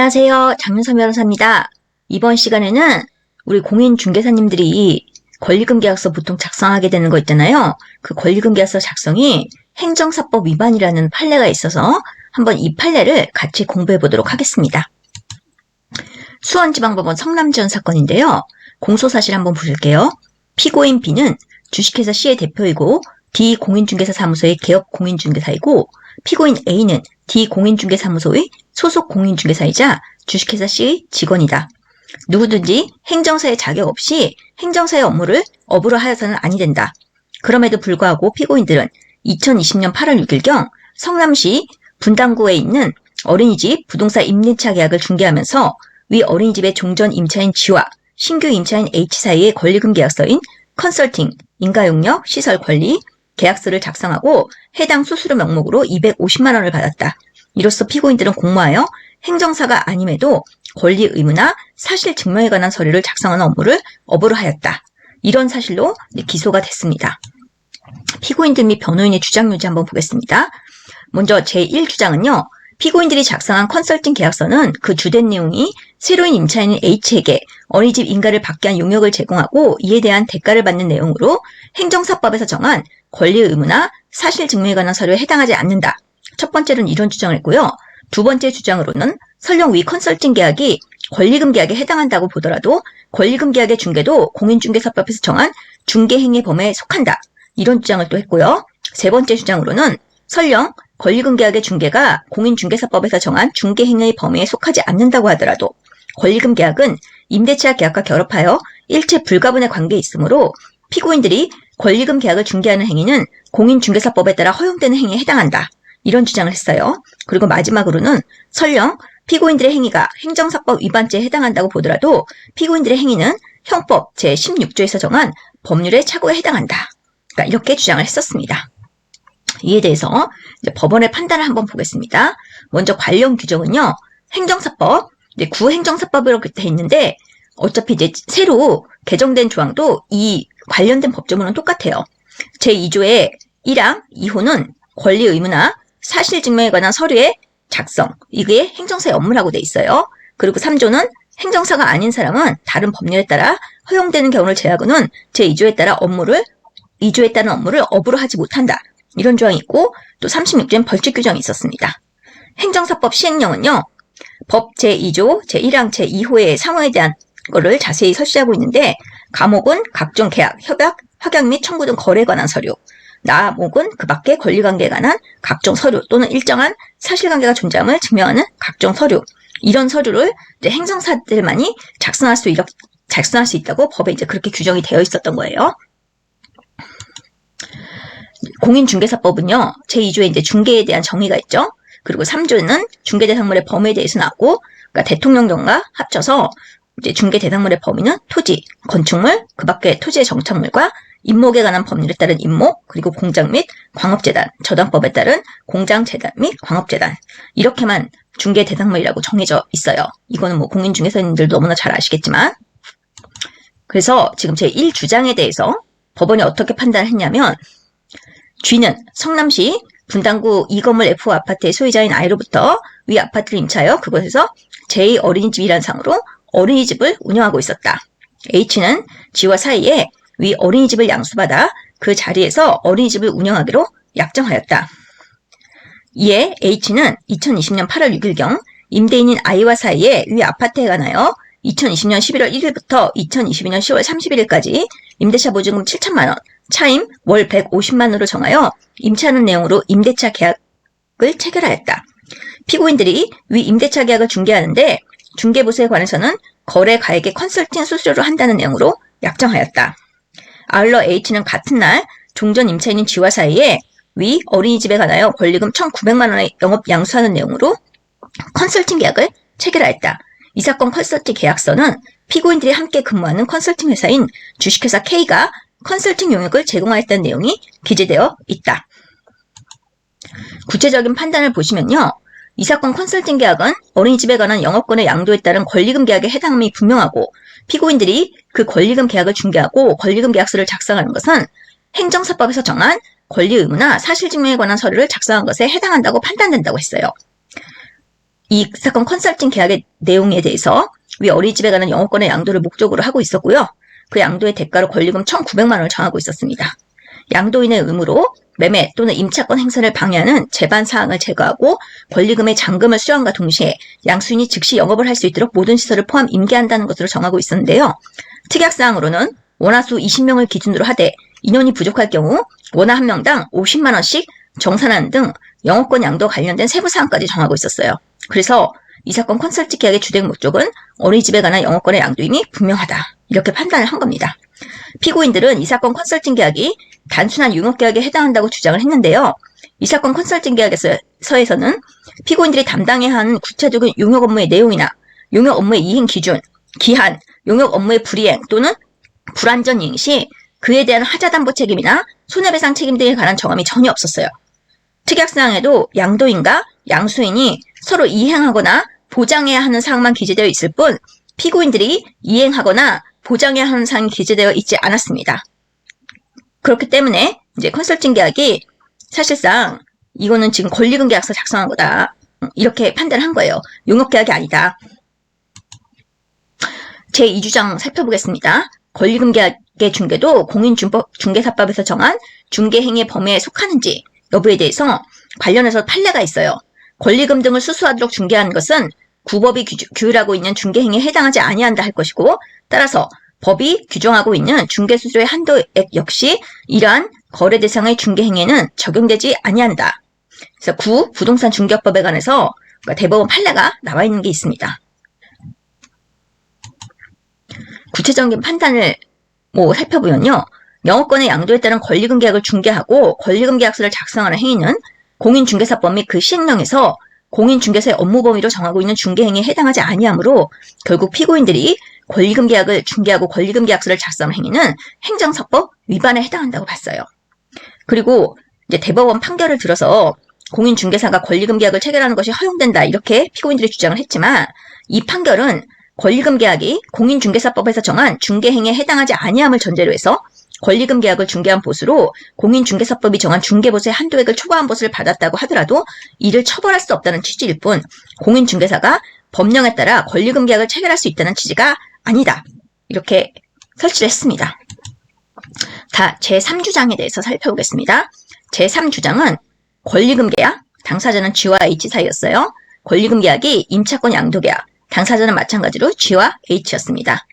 안녕하세요. 장윤선 변호사입니다. 이번 시간에는 우리 공인중개사님들이 권리금 계약서 보통 작성하게 되는 거 있잖아요. 그 권리금 계약서 작성이 행정사법 위반이라는 판례가 있어서 한번 이 판례를 같이 공부해 보도록 하겠습니다. 수원지방법원 성남지원 사건인데요. 공소사실 한번 보실게요. 피고인 B는 주식회사 C의 대표이고 D 공인중개사 사무소의 개업 공인중개사이고 피고인 A는 D 공인중개사무소의 소속 공인중개사이자 주식회사 C의 직원이다. 누구든지 행정사의 자격 없이 행정사의 업무를 업으로 하여서는 아니 된다. 그럼에도 불구하고 피고인들은 2020년 8월 6일경 성남시 분당구에 있는 어린이집 부동산 임대차 계약을 중개하면서 위 어린이집의 종전 임차인 G와 신규 임차인 H 사이의 권리금 계약서인 컨설팅, 인가용역, 시설 관리, 계약서를 작성하고 해당 수수료 명목으로 250만 원을 받았다. 이로써 피고인들은 공모하여 행정사가 아님에도 권리 의무나 사실 증명에 관한 서류를 작성하는 업무를 업으로 하였다. 이런 사실로 기소가 됐습니다. 피고인들 및 변호인의 주장 요지 한번 보겠습니다. 먼저 제1주장은요. 피고인들이 작성한 컨설팅 계약서는 그 주된 내용이 새로운 임차인 H에게 어린이집 인가를 받게 한 용역을 제공하고 이에 대한 대가를 받는 내용으로 행정사법에서 정한 권리 의무나 사실 증명에 관한 서류에 해당하지 않는다. 첫 번째로는 이런 주장을 했고요. 두 번째 주장으로는 설령 위 컨설팅 계약이 권리금 계약에 해당한다고 보더라도 권리금 계약의 중개도 공인중개사법에서 정한 중개행위 범위에 속한다. 이런 주장을 또 했고요. 세 번째 주장으로는 설령 권리금 계약의 중개가 공인중개사법에서 정한 중개행위의 범위에 속하지 않는다고 하더라도 권리금 계약은 임대차 계약과 결합하여 일체 불가분의 관계에 있으므로 피고인들이 권리금 계약을 중개하는 행위는 공인중개사법에 따라 허용되는 행위에 해당한다. 이런 주장을 했어요. 그리고 마지막으로는 설령 피고인들의 행위가 행정사법 위반죄에 해당한다고 보더라도 피고인들의 행위는 형법 제16조에서 정한 법률의 착오에 해당한다. 그러니까 이렇게 주장을 했었습니다. 이에 대해서 법원의 판단을 한번 보겠습니다. 먼저 관련 규정은요. 행정사법, 이제 구행정사법으로 돼 있는데 어차피 이제 새로 개정된 조항도 이 관련된 법조문은 똑같아요. 제2조의 1항 2호는 권리 의무나 사실 증명에 관한 서류의 작성, 이게 행정사의 업무라고 돼 있어요. 그리고 3조는 행정사가 아닌 사람은 다른 법률에 따라 허용되는 경우를 제하고는 제2조에 따라 업무를 2조에 따른 업무를 업으로 하지 못한다. 이런 조항이 있고 또 36조엔 벌칙 규정이 있었습니다. 행정사법 시행령은요. 법 제2조 제1항 제2호의 상호에 대한 거를 자세히 설치하고 있는데 감옥은 각종 계약, 협약, 확약 및 청구 등 거래에 관한 서류, 나목은 그 밖의 권리관계에 관한 각종 서류 또는 일정한 사실관계가 존재함을 증명하는 각종 서류 이런 서류를 행정사들만이 작성할 수 이렇게 작성할 수 있다고 법에 이제 그렇게 규정이 되어 있었던 거예요. 공인중개사법은요, 제2조에 이제 중개에 대한 정의가 있죠. 그리고 3조는 중개대상물의 범위에 대해서 나왔고, 그러니까 대통령령과 합쳐서 이제 중개 대상물의 범위는 토지, 건축물, 그 밖의 토지의 정착물과 임목에 관한 법률에 따른 임목, 그리고 공장 및 광업재단, 저당법에 따른 공장재단 및 광업재단 이렇게만 중개 대상물이라고 정해져 있어요. 이거는 뭐 공인중개사님들 너무나 잘 아시겠지만 그래서 지금 제 1주장에 대해서 법원이 어떻게 판단했냐면 G는 성남시 분당구 이건물 F 아파트의 소유자인 I로부터 위 아파트를 임차하여 그곳에서 제2 어린이집이란 상으로 어린이집을 운영하고 있었다. H는 G와 사이에 위 어린이집을 양수받아 그 자리에서 어린이집을 운영하기로 약정하였다. 이에 H는 2020년 8월 6일경 임대인인 I와 사이에 위 아파트에 관하여 2020년 11월 1일부터 2022년 10월 31일까지 임대차 보증금 7천만원, 차임 월 150만원으로 정하여 임차하는 내용으로 임대차 계약을 체결하였다. 피고인들이 위 임대차 계약을 중개하는데 중개부서에 관해서는 거래 가액의 컨설팅 수수료를 한다는 내용으로 약정하였다. 아울러 H는 같은 날 종전 임차인인 G와 사이에 위 어린이집에 관하여 권리금 1,900만 원의 영업 양수하는 내용으로 컨설팅 계약을 체결하였다. 이 사건 컨설팅 계약서는 피고인들이 함께 근무하는 컨설팅 회사인 주식회사 K가 컨설팅 용역을 제공하였다는 내용이 기재되어 있다. 구체적인 판단을 보시면요. 이 사건 컨설팅 계약은 어린이집에 관한 영업권의 양도에 따른 권리금 계약에 해당함이 분명하고 피고인들이 그 권리금 계약을 중개하고 권리금 계약서를 작성하는 것은 행정사법에서 정한 권리 의무나 사실증명에 관한 서류를 작성한 것에 해당한다고 판단된다고 했어요. 이 사건 컨설팅 계약의 내용에 대해서 위 어린이집에 가는 영어권의 양도를 목적으로 하고 있었고요. 그 양도의 대가로 권리금 1,900만 원을 정하고 있었습니다. 양도인의 의무로 매매 또는 임차권 행사를 방해하는 제반 사항을 제거하고 권리금의 잔금을 수령과 동시에 양수인이 즉시 영업을 할 수 있도록 모든 시설을 포함 임대한다는 것으로 정하고 있었는데요. 특약 사항으로는 원화수 20명을 기준으로 하되 인원이 부족할 경우 원화 한 명당 50만 원씩 정산하는 등 영업권 양도 관련된 세부 사항까지 정하고 있었어요. 그래서 이 사건 컨설팅 계약의 주된 목적은 어린이집에 관한 영업권의 양도임이 분명하다. 이렇게 판단을 한 겁니다. 피고인들은 이 사건 컨설팅 계약이 단순한 융업 계약에 해당한다고 주장을 했는데요. 이 사건 컨설팅 계약에서에서는 피고인들이 담당해야 하는 구체적인 용역 업무의 내용이나 용역 업무의 이행 기준, 기한, 용역 업무의 불이행 또는 불완전 이행 시 그에 대한 하자담보 책임이나 손해배상 책임 등에 관한 정함이 전혀 없었어요. 특약사항에도 양도인과 양수인이 서로 이행하거나 보장해야 하는 사항만 기재되어 있을 뿐 피고인들이 이행하거나 하는 사항이 기재되어 있지 않았습니다. 그렇기 때문에 이제 컨설팅 계약이 사실상 이거는 지금 권리금 계약서 작성한 거다. 이렇게 판단을 한 거예요. 용역 계약이 아니다. 제 2주장 살펴보겠습니다. 권리금 계약의 중개도 공인중개사법에서 정한 중개행위 범위에 속하는지 여부에 대해서 관련해서 판례가 있어요. 권리금 등을 수수하도록 중개하는 것은 구법이 규, 율하고 있는 중개행위에 해당하지 아니한다 할 것이고 따라서 법이 규정하고 있는 중개수수의 한도액 역시 이러한 거래 대상의 중개 행위에는 적용되지 아니한다. 그래서 구 부동산 중개법에 관해서 대법원 판례가 나와 있는 게 있습니다. 구체적인 판단을 뭐 살펴보면요. 영업권의 양도에 따른 권리금 계약을 중개하고 권리금 계약서를 작성하는 행위는 공인중개사법 및 그 시행령에서 공인중개사의 업무 범위로 정하고 있는 중개행위에 해당하지 아니하므로 결국 피고인들이 권리금 계약을 중개하고 권리금 계약서를 작성하는 행위는 행정사법 위반에 해당한다고 봤어요. 그리고 이제 대법원 판결을 들어서 공인중개사가 권리금 계약을 체결하는 것이 허용된다 이렇게 피고인들이 주장을 했지만 이 판결은 권리금 계약이 공인중개사법에서 정한 중개행위에 해당하지 아니함을 전제로 해서 권리금 계약을 중개한 보수로 공인중개사법이 정한 중개보수의 한도액을 초과한 보수를 받았다고 하더라도 이를 처벌할 수 없다는 취지일 뿐 공인중개사가 법령에 따라 권리금 계약을 체결할 수 있다는 취지가 아니다. 이렇게 설치를 했습니다. 자, 제3주장에 대해서 살펴보겠습니다. 제3주장은 권리금 계약, 당사자는 G와 H 사이였어요. 권리금 계약이 임차권 양도 계약, 당사자는 마찬가지로 G와 H였습니다.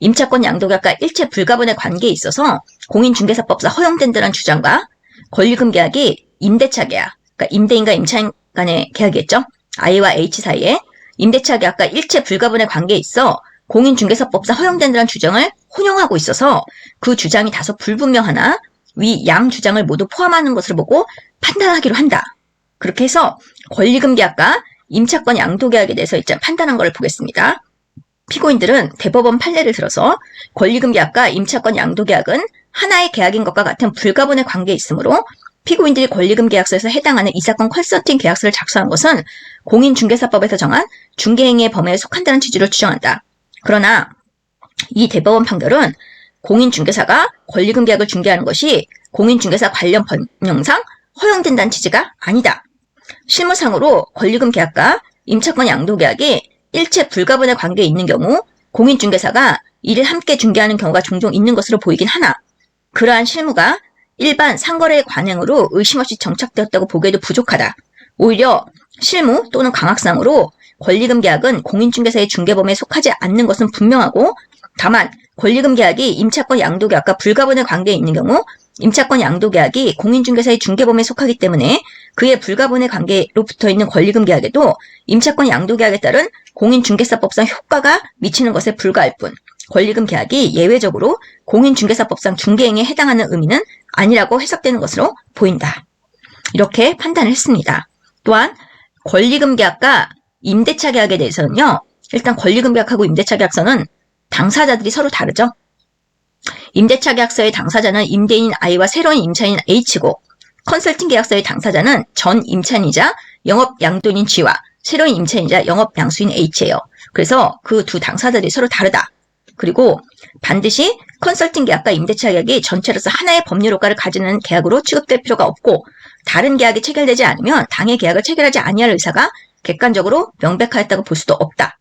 임차권 양도계약과 일체 불가분의 관계에 있어서 공인중개사법상 허용된다는 주장과 권리금 계약이 임대차 계약, 그러니까 임대인과 임차인 간의 계약이겠죠. I와 H 사이에 임대차 계약과 일체 불가분의 관계에 있어 공인중개사법상 허용된다는 주장을 혼용하고 있어서 그 주장이 다소 불분명하나 위 양 주장을 모두 포함하는 것을 보고 판단하기로 한다. 그렇게 해서 권리금 계약과 임차권 양도 계약에 대해서 일단 판단한 것을 보겠습니다. 피고인들은 대법원 판례를 들어서 권리금 계약과 임차권 양도 계약은 하나의 계약인 것과 같은 불가분의 관계에 있으므로 피고인들이 권리금 계약서에서 해당하는 이 사건 컨설팅 계약서를 작성한 것은 공인중개사법에서 정한 중개행위의 범위에 속한다는 취지로 추정한다. 그러나 이 대법원 판결은 공인중개사가 권리금 계약을 중개하는 것이 공인중개사 관련 법령상 허용된다는 취지가 아니다. 실무상으로 권리금 계약과 임차권 양도 계약이 일체 불가분의 관계에 있는 경우 공인중개사가 이를 함께 중개하는 경우가 종종 있는 것으로 보이긴 하나 그러한 실무가 일반 상거래 관행으로 의심 없이 정착되었다고 보기에도 부족하다. 오히려 실무 또는 강학상으로 권리금 계약은 공인중개사의 중개범에 속하지 않는 것은 분명하고 다만 권리금 계약이 임차권 양도 계약과 불가분의 관계에 있는 경우 임차권 양도 계약이 공인중개사의 중개범에 속하기 때문에 그의 불가분의 관계로 붙어 있는 권리금 계약에도 임차권 양도 계약에 따른 공인중개사법상 효과가 미치는 것에 불과할 뿐 권리금 계약이 예외적으로 공인중개사법상 중개행에 해당하는 의미는 아니라고 해석되는 것으로 보인다. 이렇게 판단을 했습니다. 또한 권리금 계약과 임대차 계약에 대해서는요. 일단 권리금 계약하고 임대차 계약서는 당사자들이 서로 다르죠. 임대차 계약서의 당사자는 임대인 I와 새로운 임차인 H고 컨설팅 계약서의 당사자는 전 임차인이자 영업 양도인 G와 새로운 임차인이자 영업 양수인 H예요. 그래서 그 두 당사자들이 서로 다르다. 그리고 반드시 컨설팅 계약과 임대차 계약이 전체로서 하나의 법률 효과를 가지는 계약으로 취급될 필요가 없고 다른 계약이 체결되지 않으면 당의 계약을 체결하지 아니할 의사가 객관적으로 명백하였다고 볼 수도 없다.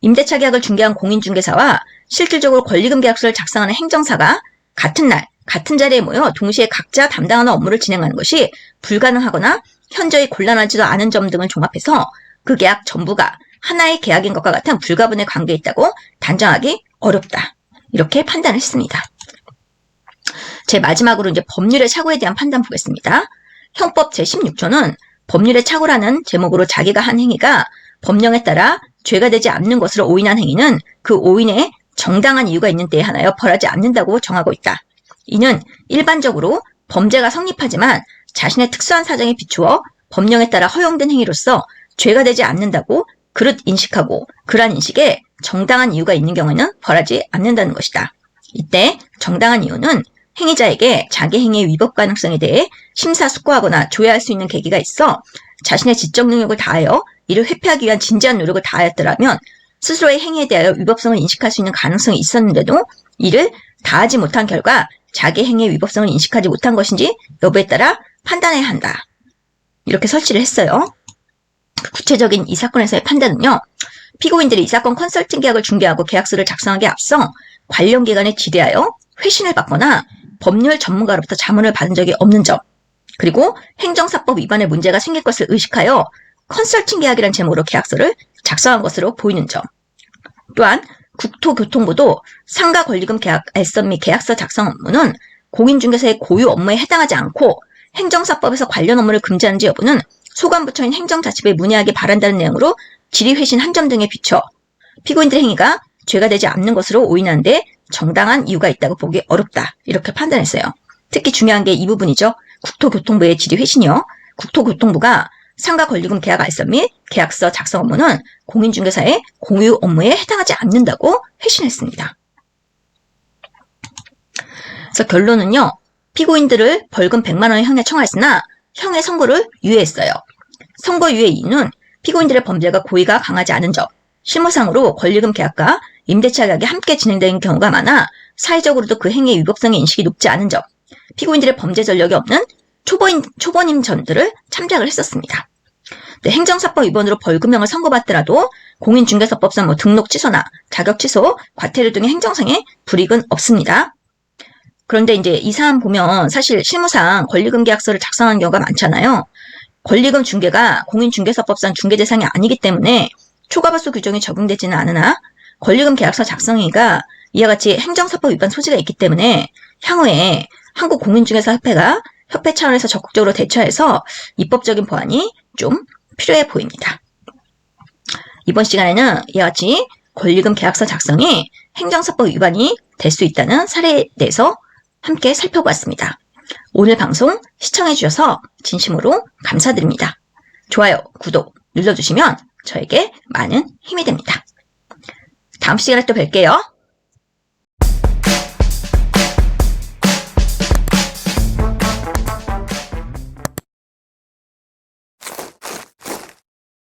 임대차 계약을 중개한 공인중개사와 실질적으로 권리금 계약서를 작성하는 행정사가 같은 날, 같은 자리에 모여 동시에 각자 담당하는 업무를 진행하는 것이 불가능하거나 현저히 곤란하지도 않은 점 등을 종합해서 그 계약 전부가 하나의 계약인 것과 같은 불가분의 관계에 있다고 단정하기 어렵다. 이렇게 판단했습니다. 제 마지막으로 이제 법률의 착오에 대한 판단 보겠습니다. 형법 제16조는 법률의 착오라는 제목으로 자기가 한 행위가 법령에 따라 죄가 되지 않는 것으로 오인한 행위는 그 오인에 정당한 이유가 있는 때에 하나여 벌하지 않는다고 정하고 있다. 이는 일반적으로 범죄가 성립하지만 자신의 특수한 사정에 비추어 법령에 따라 허용된 행위로서 죄가 되지 않는다고 그릇 인식하고 그러한 인식에 정당한 이유가 있는 경우에는 벌하지 않는다는 것이다. 이때 정당한 이유는 행위자에게 자기 행위의 위법 가능성에 대해 심사숙고하거나 조회할 수 있는 계기가 있어 자신의 지적 능력을 다하여 이를 회피하기 위한 진지한 노력을 다하였더라면 스스로의 행위에 대하여 위법성을 인식할 수 있는 가능성이 있었는데도 이를 다하지 못한 결과 자기 행위의 위법성을 인식하지 못한 것인지 여부에 따라 판단해야 한다. 이렇게 설치를 했어요. 그 구체적인 이 사건에서의 판단은요. 피고인들이 이 사건 컨설팅 계약을 중개하고 계약서를 작성하기에 앞서 관련 기관에 지대하여 회신을 받거나 법률 전문가로부터 자문을 받은 적이 없는 점, 그리고 행정사법 위반의 문제가 생길 것을 의식하여 컨설팅 계약이라는 제목으로 계약서를 작성한 것으로 보이는 점. 또한 국토교통부도 상가 권리금 계약 알선 및 계약서 작성 업무는 공인중개사의 고유 업무에 해당하지 않고 행정사법에서 관련 업무를 금지하는지 여부는 소관부처인 행정자치부에 문의하기 바란다는 내용으로 질의회신 한 점 등에 비춰 피고인들의 행위가 죄가 되지 않는 것으로 오인하는데 정당한 이유가 있다고 보기 어렵다. 이렇게 판단했어요. 특히 중요한 게 이 부분이죠. 국토교통부의 질의 회신이요. 국토교통부가 상가 권리금 계약 알선 및 계약서 작성 업무는 공인중개사의 공유 업무에 해당하지 않는다고 회신했습니다. 그래서 결론은요. 피고인들을 벌금 100만 원의 형에 청하였으나 형의 선고를 유예했어요. 선고 유예 이유는 피고인들의 범죄가 고의가 강하지 않은 점, 실무상으로 권리금 계약과 임대차 계약이 함께 진행되는 경우가 많아 사회적으로도 그 행위의 위법성의 인식이 높지 않은 점, 피고인들의 범죄 전력이 없는 초보인, 초보님 전들을 참작을 했었습니다. 네, 행정사법 위반으로 벌금형을 선고받더라도 공인중개사법상 뭐 등록 취소나 자격 취소, 과태료 등의 행정상의 불이익은 없습니다. 그런데 이제 이 사안 보면 사실 실무상 권리금 계약서를 작성하는 경우가 많잖아요. 권리금 중개가 공인중개사법상 중개 대상이 아니기 때문에 초과벌수 규정이 적용되지는 않으나 권리금 계약서 작성행위가 이와 같이 행정사법 위반 소지가 있기 때문에 향후에 한국 공인중개사 협회가 협회 차원에서 적극적으로 대처해서 입법적인 보완이 좀 필요해 보입니다. 이번 시간에는 이와 같이 권리금 계약서 작성이 행정사법 위반이 될 수 있다는 사례에 대해서 함께 살펴보았습니다. 오늘 방송 시청해주셔서 진심으로 감사드립니다. 좋아요, 구독 눌러주시면 저에게 많은 힘이 됩니다. 다음 시간에 또 뵐게요.